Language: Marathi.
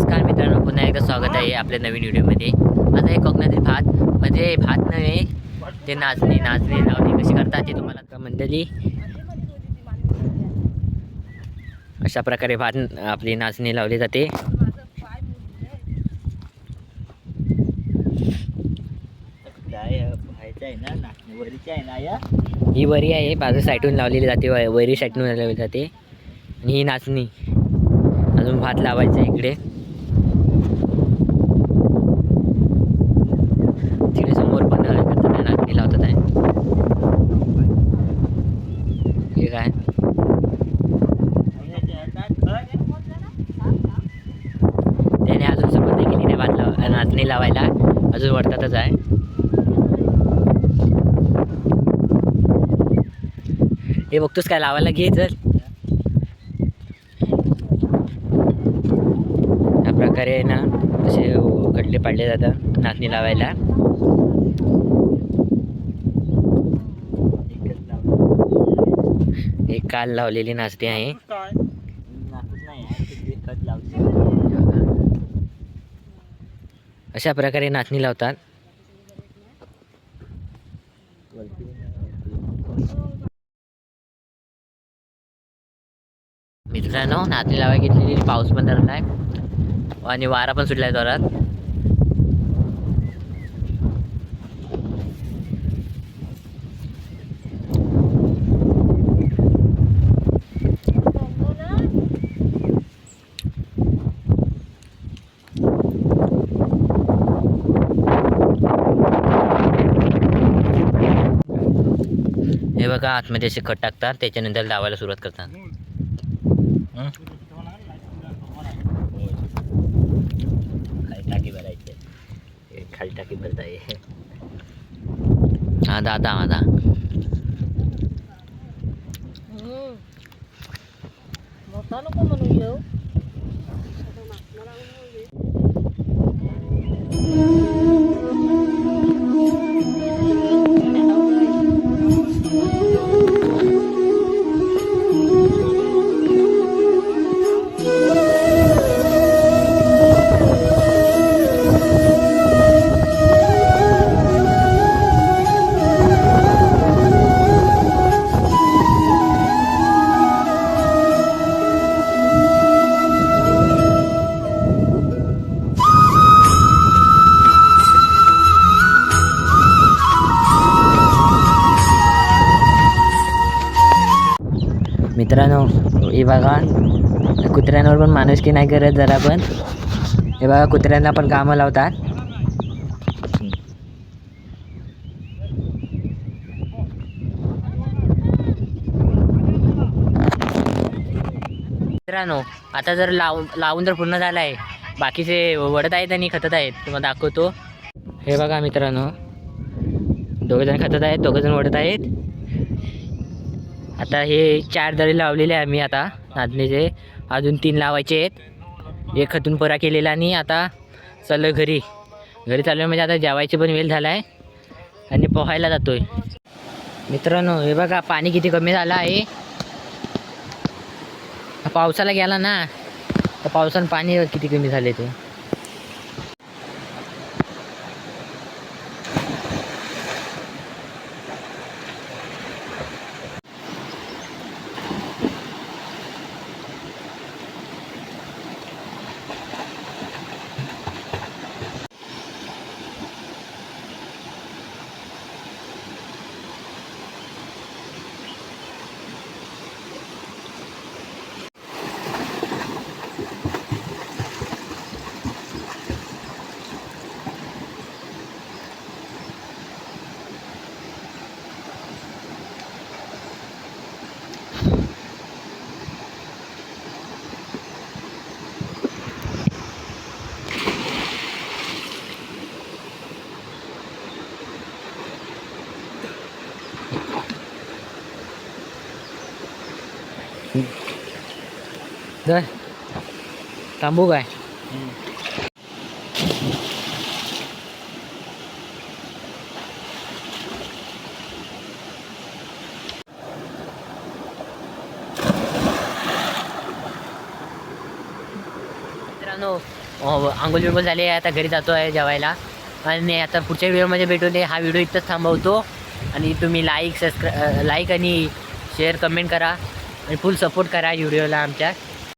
नमस्कार मित्रांनो पुन्हा एकदा स्वागत आहे आपल्या नवीन व्हिडिओमध्ये. आता हे कोकणातील भात म्हणजे भात नव्हे ते नाचणी नाचणी लावणी कशी करतात ते तुम्हाला का मंडळी. अशा प्रकारे भात आपली नाचणी लावली जाते. ही वरी आहे बाजू साईडून लावलेली जाते वरी साईडून लावली जाते. आणि ही नाचणी. अजून भात लावायचं आहे इकडे तिकडे समोर पण काय करतात आहे, नाचणी लावतात आहे हे काय त्याने अजून सुरुवात केली नाही भात नाचणी लावायला. अजून वरतातच आहे. हे बघतोस काय लावायला घे जर. या प्रकारे ना असे खड्डे पाडले जातात. नाचणी लावायला. एक काल लावलेली नाचणी आहे. अशा प्रकारे नाचणी लावतात. मित्रांनो नाचणी लावायला घेतलेली पाऊस पण धरला आहे आणि वारा पण सुटला आहे जोरात. बघा आतमध्ये असे खत टाकतात त्याच्यानंतर लावायला सुरुवात करतात. खाली टाकी भरायची. हे खाली टाकी भरता ये हा दादा आधा मोठा नको म्हणून येऊ. मित्रांनो हे बघा. कुत्र्यांवर पण माणूस की नाही करत जरा पण. हे बघा कुत्र्यांना पण कामं लावतात. मित्रांनो आता जर लावून लावून तर पूर्ण झालं आहे. बाकीचे वडत आहेत आणि खतत आहेत. तुम्हाला दाखवतो. हे बघा मित्रांनो दोघेजण खतत आहेत दोघेजण वडत आहेत. आता हे चार दरी लावलेले आहे आम्ही आता. नाचणीचे. अजून तीन लावायचे आहेत. एक खतून परा केलेला आणि आता चाललो घरी. घरी चाललो म्हणजे आता जेवायची पण वेळ झाला आहे आणि पोहायला जातोय. मित्रांनो हे बघा पाणी किती कमी झालं आहे. पावसाला गेला ना तर पावसानं पाणी किती कमी झाले ते. जर थांबू काय आंघोळ बिंगोळ झाली आहे. आता घरी जातो आहे जेवायला. आणि आता पुढच्या व्हिडिओमध्ये भेटून दे हा व्हिडिओ इथंच थांबवतो. आणि तुम्ही लाईक सबस्क्राय लाईक आणि शेअर कमेंट करा. आणि फुल सपोर्ट करा व्हिडिओला आमच्या.